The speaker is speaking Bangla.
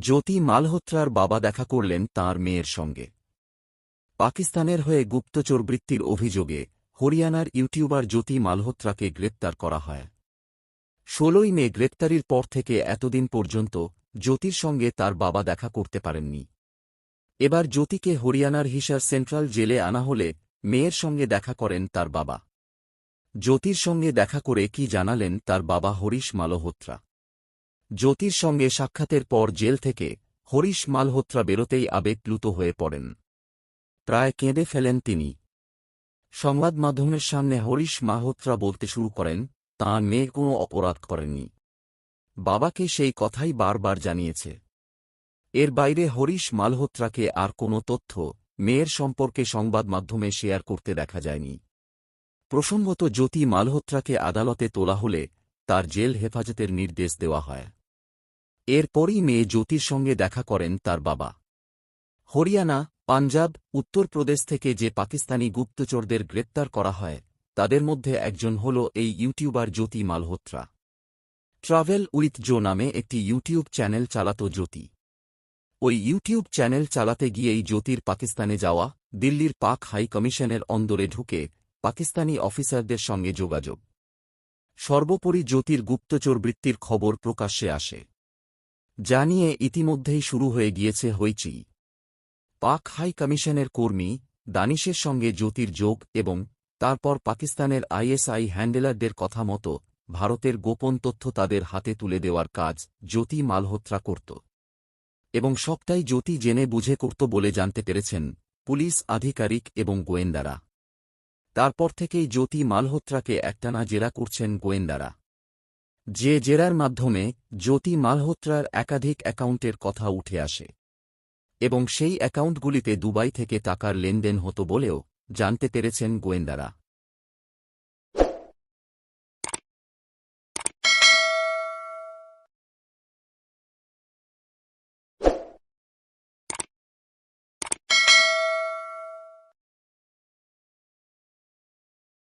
জ্যোতি মালহোত্রার বাবা দেখা করলেন তাঁর মেয়ের সঙ্গে। পাকিস্তানের হয়ে গুপ্তচর বৃত্তির অভিযোগে হরিয়ানার ইউটিউবার জ্যোতি মালহোত্রাকে গ্রেপ্তার করা হয়। ষোলোই মে গ্রেপ্তারির পর থেকে এতদিন পর্যন্ত জ্যোতির সঙ্গে তার বাবা দেখা করতে পারেননি। এবার জ্যোতিকে হরিয়ানার হিসার সেন্ট্রাল জেলে আনা হলে মেয়ের সঙ্গে দেখা করেন তার বাবা। জ্যোতির সঙ্গে দেখা করে কি জানালেন তার বাবা হরিশ মালহোত্রা। জ্যোতির সঙ্গে সাক্ষাতের পর জেল থেকে হরিশ মালহোত্রা বেরোতেই আবেগপ্লুত হয়ে পড়েন। প্রায় কেঁদে ফেলেন তিনি। সংবাদ মাধ্যমের সামনে হরিশ মালহোত্রা বলতে শুরু করেন, তাঁর মেয়ে কোনো অপরাধ করেননি বাবাকে সেই কথাই বারবার জানিয়েছে। এর বাইরে হরিশ মালহোত্রাকে আর কোনো তথ্য মেয়ের সম্পর্কে সংবাদ মাধ্যমে শেয়ার করতে দেখা যায়নি। প্রসঙ্গত জ্যোতি মালহোত্রাকে আদালতে তোলা হলে তার জেল হেফাজতের নির্দেশ দেওয়া হয়। এরপরই মেয়ে জ্যোতির সঙ্গে দেখা করেন তার বাবা। হরিয়ানা, পাঞ্জাব উত্তরপ্রদেশ থেকে যে পাকিস্তানি গুপ্তচরদের গ্রেপ্তার করা হয়, তাদের মধ্যে একজন হল এই YouTuber Jyoti Malhotra. Travel with Jo নামে একটি ইউটিউব চ্যানেল চালাত জ্যোতি। ওই ইউটিউব চ্যানেল চালাতে গিয়েই জ্যোতির পাকিস্তানে যাওয়া, দিল্লির পাক হাই কমিশনের অন্দরে ঢুকে পাকিস্তানি অফিসারদের সঙ্গে যোগাযোগ। সর্বোপরি জ্যোতির গুপ্তচর বৃত্তির খবর প্রকাশ্যে আসে। যা নিয়ে ইতিমধ্যেই শুরু হয়ে গিয়েছে হইচি পাক হাই কমিশনের কর্মী, দানিশের সঙ্গে জ্যোতির যোগ এবং তারপর পাকিস্তানের আইএসআই হ্যান্ডেলারদের কথা মতো ভারতের গোপন তথ্য তাদের হাতে তুলে দেওয়ার কাজ জ্যোতি মালহোত্রা করত। এবং সবটাই জ্যোতি জেনে বুঝে করত বলে জানতে পেরেছেন পুলিশ আধিকারিক এবং গোয়েন্দারা। তারপর থেকেই জ্যোতি মালহোত্রাকে একটানা জেরা করছেন গোয়েন্দারা। যে জেরার মাধ্যমে জ্যোতি মালহোত্রার একাধিক অ্যাকাউন্টের কথা উঠে আসে। এবং সেই অ্যাকাউন্টগুলিতে দুবাই থেকে টাকার লেনদেন হতো বলেও জানতে পেরেছেন গোয়েন্দারা।